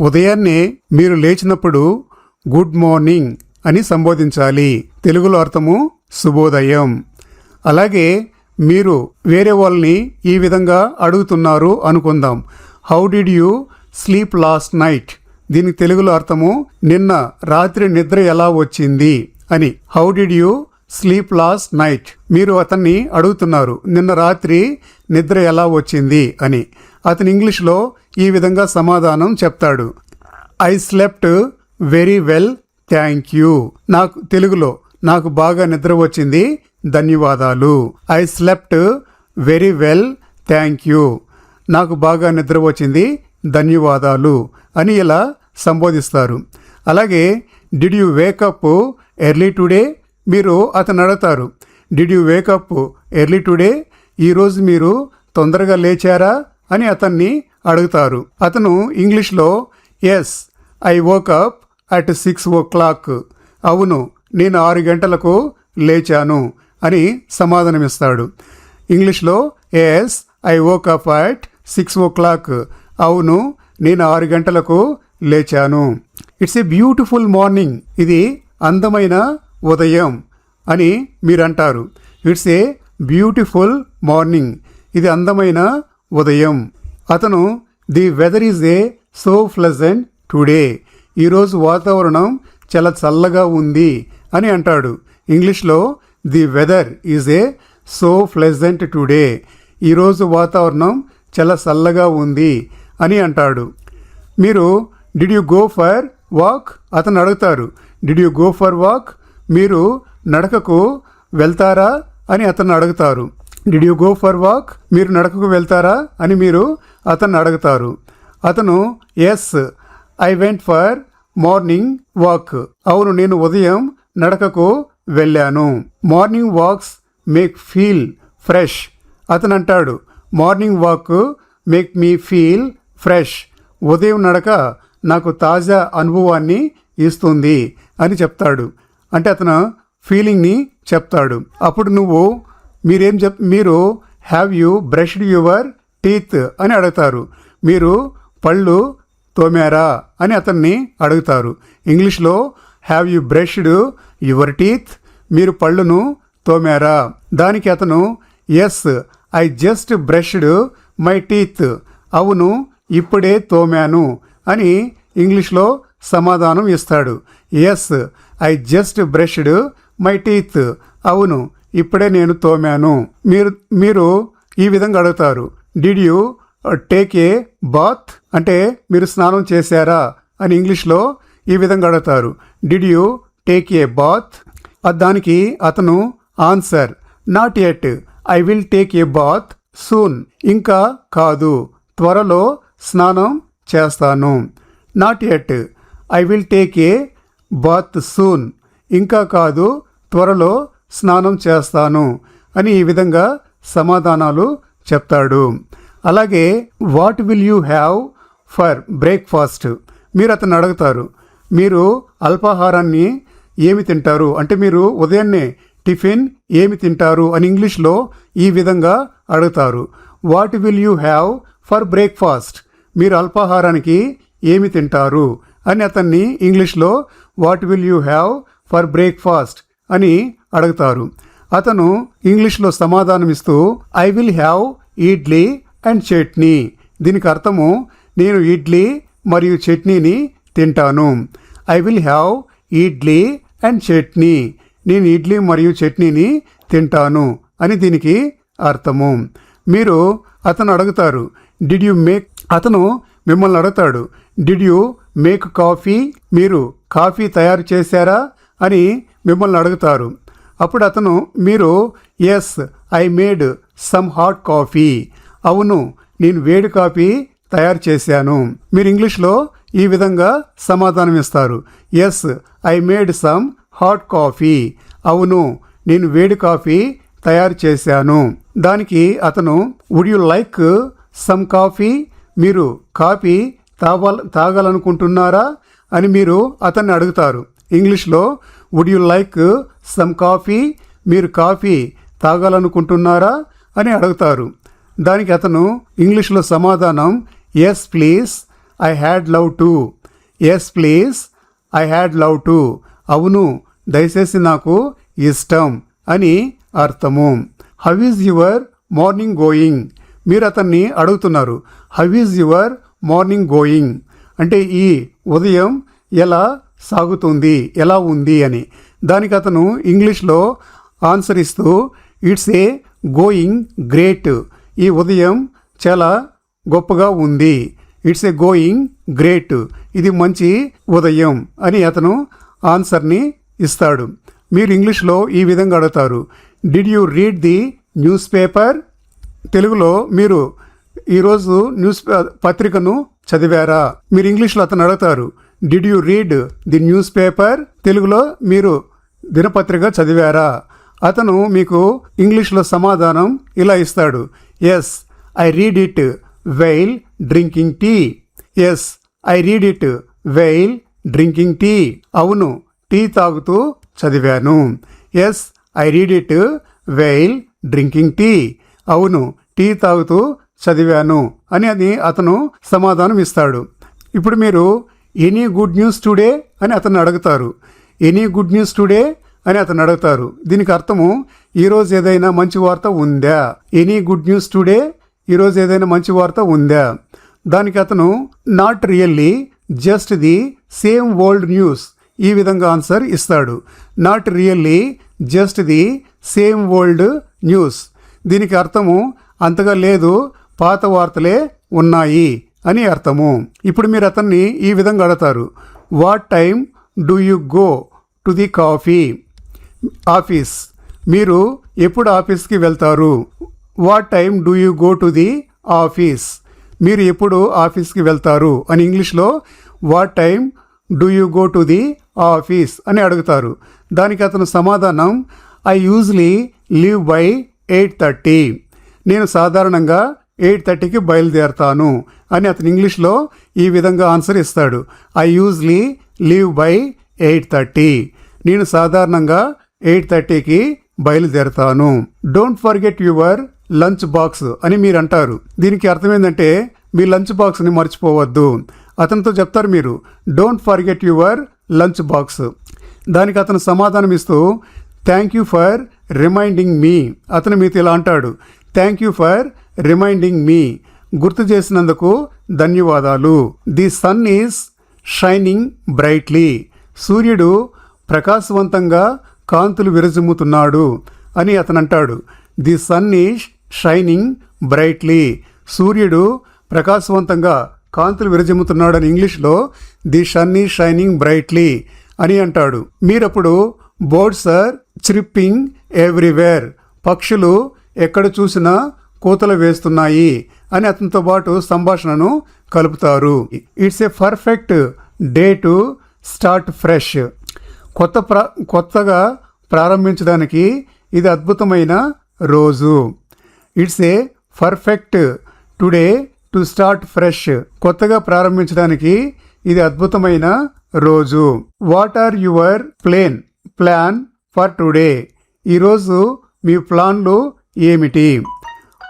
ఉదయాన్నే మీరు లేచినప్పుడు గుడ్ మార్నింగ్ అని సంబోధించాలి. తెలుగులో అర్థము శుభోదయం అలాగే మీరు వేరే వాళ్ళని ఈ విధంగా అడుగుతున్నారు అనుకుందాం. How did you sleep last night దీనికి తెలుగులో అర్థము నిన్న రాత్రి నిద్ర ఎలా వచ్చింది? అని. How did you sleep last night మీరు అతన్ని అడుగుతున్నారు. నిన్న రాత్రి నిద్ర ఎలా వచ్చింది? అని. అతను ఇంగ్లీష్లో ఈ విధంగా సమాధానం చెప్తాడు. I slept very well thank you. నాకు తెలుగులో నాకు బాగా నిద్ర వచ్చింది ధన్యవాదాలు. I slept very well thank you. నాకు బాగా నిద్ర వచ్చింది ధన్యవాదాలు అని ఇలా సంబోధిస్తారు. అలాగే did you wake up early today మీరు అతను అడుగుతారు. Did you wake up early today ఈరోజు మీరు తొందరగా లేచారా? అని అతన్ని అడుగుతారు. అతను ఇంగ్లీష్లో yes I woke up at six o'clock. అవును నేను ఆరు గంటలకు లేచాను అని సమాధానమిస్తాడు. ఇంగ్లీష్లో yes I woke up at six o'clock. అవును నేను ఆరు గంటలకు లేచాను. It's a beautiful morning. ఇది అందమైన ఉదయం అని మీరు అంటారు ఇట్స్ ఏ బ్యూటిఫుల్ మార్నింగ్. ఇది అందమైన ఉదయం. అతను the weather is a so pleasant today. ఈరోజు వాతావరణం చాలా చల్లగా ఉంది అని అంటాడు. ఇంగ్లీష్లో the weather is a so pleasant today. ఈరోజు వాతావరణం చాలా చల్లగా ఉంది అని అంటాడు. మీరు did you go for walk? అతను అడుగుతారు. Did you go for walk? మీరు నడకకు వెళ్తారా? అని అతను అడుగుతారు. Did you go for walk మీరు నడకకు వెళ్తారా? అని మీరు అతన్ని అడుగుతారు. అతను yes I went for morning walk అవును నేను ఉదయం నడకకు వెళ్ళాను. Morning walks make feel fresh అతను అంటాడు morning walk make me feel fresh ఉదయం నడక నాకు తాజా అనుభవాన్ని ఇస్తుంది అని చెప్తాడు. అంటే అతను ఫీలింగ్ని చెప్తాడు. అప్పుడు నువ్వు మీరేం చెప్ మీరు have you brushed your teeth అని అడుగుతారు. మీరు పళ్ళు తోమారా అని అతన్ని అడుగుతారు. ఇంగ్లీష్లో have you brushed your teeth మీరు పళ్ళును తోమారా. దానికి అతను yes I just brushed my teeth అవును ఇప్పుడే తోమాను అని ఇంగ్లీష్లో సమాధానం ఇస్తాడు. Yes I just brushed my teeth అవును ఇప్పుడే నేను తోమాను. మీరు మీరు ఈ విధంగా అడుగుతారు. Did you take a bath అంటే మీరు స్నానం చేశారా? అని ఇంగ్లీష్లో ఈ విధంగా అడుగుతారు. Did you take a bath దానికి అతను answer. Not yet I will take a bath soon ఇంకా కాదు. త్వరలో స్నానం చేస్తాను. Not yet I will take a bath soon ఇంకా కాదు. త్వరలో స్నానం చేస్తాను అని ఈ విధంగా సమాధానాలు చెప్తాడు. అలాగే what will you have for breakfast మీరు అతను అడుగుతారు. మీరు అల్పాహారాన్ని ఏమి తింటారు? అంటే మీరు ఉదయాన్నే టిఫిన్ ఏమి తింటారు? అని ఇంగ్లీష్లో ఈ విధంగా అడుగుతారు. What will you have for breakfast మీరు అల్పాహారానికి ఏమి తింటారు? అని అతన్ని ఇంగ్లీష్లో what will you have for breakfast అని అడుగుతారు. అతను ఇంగ్లీష్లో సమాధానమిస్తూ I will have idli and chutney. దీనికి అర్థము నేను ఇడ్లీ మరియు చట్నీని తింటాను. I will have idli and chutney. నేను ఇడ్లీ మరియు చట్నీని తింటాను. అని దీనికి అర్థము. మీరు అతను అడుగుతారు డిడ్ యు మేక్ అతను మిమ్మల్ని అడుగుతాడు డిడ్ యు మేక్ కాఫీ మీరు కాఫీ తయారు చేశారా? అని మిమ్మల్ని అడుగుతారు. అప్పుడు అతను మీరు yes I made some hot coffee అవును నేను వేడి కాఫీ తయారు చేశాను. మీరు ఇంగ్లీష్లో ఈ విధంగా సమాధానం ఇస్తారు. Yes I made some hot coffee అవును నేను వేడి కాఫీ తయారు చేశాను. దానికి అతను would you like some coffee మీరు కాఫీ తాగాల తాగాలనుకుంటున్నారా? అని మీరు అతన్ని అడుగుతారు. ఇంగ్లీష్లో would you like some coffee మీరు కాఫీ తాగాలనుకుంటున్నారా? అని అడుగుతారు. దానికి అతను ఇంగ్లీష్లో సమాధానం yes please I had love to yes please I had love to అవును దయచేసి నాకు ఇష్టం అని అర్థము. How is your morning going మీరు అతన్ని అడుగుతున్నారు. How is your morning going అంటే ఈ ఉదయం ఎలా సాగుతుంది ఎలా ఉంది అని. దానికి అతను ఇంగ్లీష్లో ఆన్సర్ ఇస్తూ ఇట్స్ ఏ గోయింగ్ గ్రేట్. ఈ ఉదయం చాలా గొప్పగా ఉంది. It's a going great. ఇది మంచి ఉదయం అని అతను ఆన్సర్ని ఇస్తాడు. మీరు ఇంగ్లీష్లో ఈ విధంగా అడుగుతారు. Did you read the news paper తెలుగులో మీరు ఈరోజు న్యూస్ పే- పత్రికను చదివారా? మీరు ఇంగ్లీష్లో అతను అడుగుతారు. Did you read the news paper తెలుగులో మీరు దినపత్రిక చదివారా? అతను మీకు ఇంగ్లీష్లో సమాధానం ఇలా ఇస్తాడు. Yes I read it while drinking tea yes I read it while drinking tea అవును టీ తాగుతూ చదివాను. Yes I read it while drinking tea అవును టీ తాగుతూ చదివాను అని అది అతను సమాధానం ఇస్తాడు. ఇప్పుడు మీరు ఎనీ గుడ్ న్యూస్ టుడే అని అతను అడుగుతారు. ఎనీ గుడ్ న్యూస్ టుడే అని అతను అడుగుతారు. దీనికి అర్థము ఈరోజు ఏదైనా మంచి వార్త ఉందా? ఎనీ గుడ్ న్యూస్ టుడే ఈరోజు ఏదైనా మంచి వార్త ఉందా? దానికి అతను not really just the same world news ఈ విధంగా ఆన్సర్ ఇస్తాడు. Not really just the same world news. దీనికి అర్థము అంతగా లేదు పాత వార్తలే ఉన్నాయి. అని అర్థము. ఇప్పుడు మీరు అతన్ని ఈ విధంగా అడతారు what time do you go to the coffee office మీరు ఎప్పుడు ఆఫీస్కి వెళ్తారు? What time do you go to the office మీరు ఎప్పుడు ఆఫీస్కి వెళ్తారు? అని ఇంగ్లీష్లో what time do you go to the office అని అడుగుతారు. దానికి అతను సమాధానం I usually leave by eight thirty నేను సాధారణంగా ఎయిట్ థర్టీకి బయలుదేరతాను అని అతను ఇంగ్లీష్లో ఈ విధంగా ఆన్సర్ ఇస్తాడు. I usually leave by eight thirty. నేను సాధారణంగా ఎయిట్ థర్టీకి బయలుదేరతాను. Don't forget your lunch box అని మీరు అంటారు. దీనికి అర్థం ఏంటంటే మీ లంచ్ బాక్స్ని మర్చిపోవద్దు. అతనితో చెప్తారు మీరు don't forget your lunch box దానికి అతను సమాధానం ఇస్తూ thank you for reminding me అతను మీతో ఇలా అంటాడు thank you for reminding me గుర్తు చేసినందుకు ధన్యవాదాలు. The sun is shining brightly సూర్యుడు ప్రకాశవంతంగా కాంతులు విరజిమ్ముతున్నాడు అని అతను అంటాడు the sun is shining brightly సూర్యుడు ప్రకాశవంతంగా కాంతులు విరజిమ్ముతున్నాడని ఇంగ్లీష్లో the sun is shining brightly అని అంటాడు. మీరప్పుడు బోర్డ్స్ ఆర్ చిరిప్పింగ్ ఎవ్రీవేర్. పక్షులు ఎక్కడ చూసినా కూతలు వేస్తున్నాయి అని అతనితో పాటు సంభాషణను కలుపుతారు. It's a perfect day to start fresh కొత్త ప్ర కొత్తగా ప్రారంభించడానికి ఇది అద్భుతమైన రోజు. It's a perfect today to start fresh కొత్తగా ప్రారంభించడానికి ఇది అద్భుతమైన రోజు. What are your plane plan for today ఈరోజు మీ ప్లాన్లు ఏమిటి?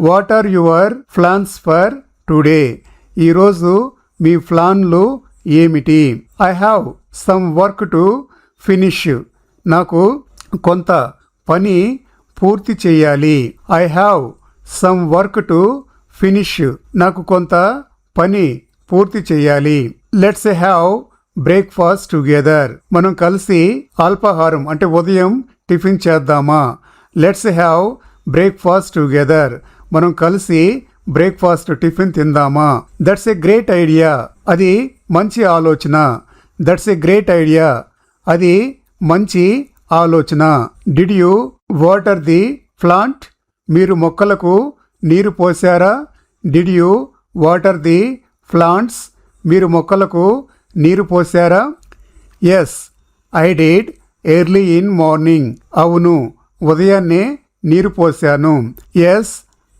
What are your plans for today? ఈరోజు మీ ప్లాన్లు ఏమిటి? I have some work to finish. నాకు కొంత పని పూర్తి చేయాలి. I have some work to finish. నాకు కొంత పని పూర్తి చేయాలి. Let's have breakfast together. మనం కలిసి అల్పాహారం అంటే ఉదయం టిఫిన్ చేద్దామా? Let's have breakfast together. మనం కలిసి బ్రేక్ఫాస్ట్ టిఫిన్ తిందామా? దట్స్ ఎ గ్రేట్ ఐడియా అది మంచి ఆలోచన. దట్స్ ఎ గ్రేట్ ఐడియా అది మంచి ఆలోచన. Did you water the plant మీరు మొక్కలకు నీరు పోసారా? Did you water the plants మీరు మొక్కలకు నీరు పోసారా? Yes I did early in morning అవును ఉదయాన్నే నీరు పోసాను. Yes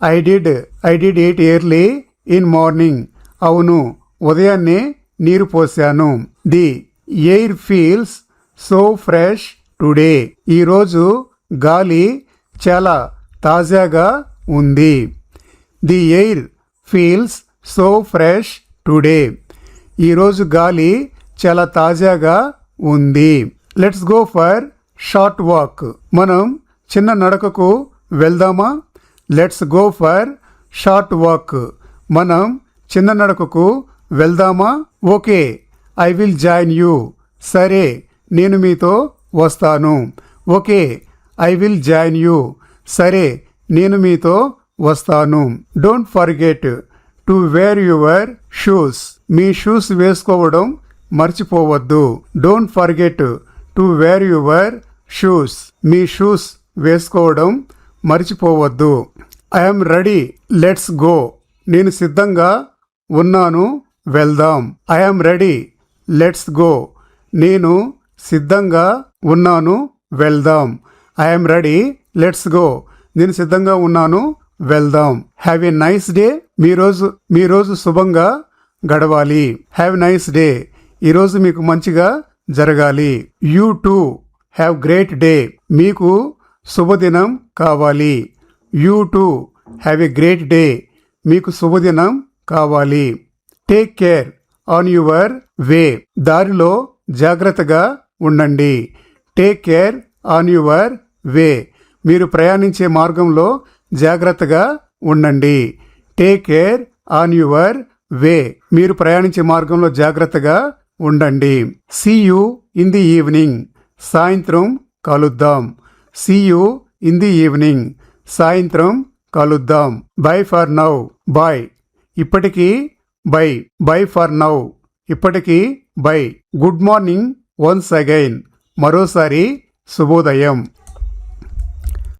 I did I did eight early in morning అవును ఉదయాన్నే నీరు పోసాను the air feels so fresh today. ఈరోజు గాలి చాలా తాజాగా ఉంది. The air feels so fresh today. ఈరోజు గాలి చాలా తాజాగా ఉంది. Let's go for short walk మనం చిన్న నడకకు వెళ్దామా? Let's go for short walk మనం చిన్న నడకకు వెళ్దామా? Okay. I will join you సరే నేను మీతో వస్తాను. Okay. I will join you సరే నేను మీతో వస్తాను. Don't forget to wear your shoes me shoes వేసుకోవడం మర్చిపోవద్దు. Don't forget to wear your shoes me shoes వేసుకోవడం మర్చిపోవద్దు. ఐఎమ్ రెడీ లెట్స్ గో నేను సిద్ధంగా ఉన్నాను. వెళ్దాం. ఐఎమ్ రెడీ లెట్స్ గో నేను సిద్ధంగా ఉన్నాను. వెళ్దాం. ఐఎమ్ రెడీ లెట్స్ గో నేను సిద్ధంగా ఉన్నాను. వెళ్దాం. హ్యావ్ ఎ నైస్ డే మీ రోజు మీ రోజు శుభంగా గడవాలి. హ్యావ్ నైస్ డే ఈరోజు మీకు మంచిగా జరగాలి. You to have great day మీకు శుభదినం కావాలి. You to have a great day మీకు శుభదినం కావాలి. Take care on your way దారిలో జాగ్రత్తగా ఉండండి. Take care on your way మీరు ప్రయాణించే మార్గంలో జాగ్రత్తగా ఉండండి. Take care on your way మీరు ప్రయాణించే మార్గంలో జాగ్రత్తగా ఉండండి. See you in the evening సాయంత్రం కలుద్దాం. See you in the evening సాయంత్రం కలుద్దాం. బై ఫర్ నౌ బాయ్ ఇప్పటికీ బై బై ఫర్ నౌ ఇప్పటికీ bye good morning once again మరోసారి శుభోదయం.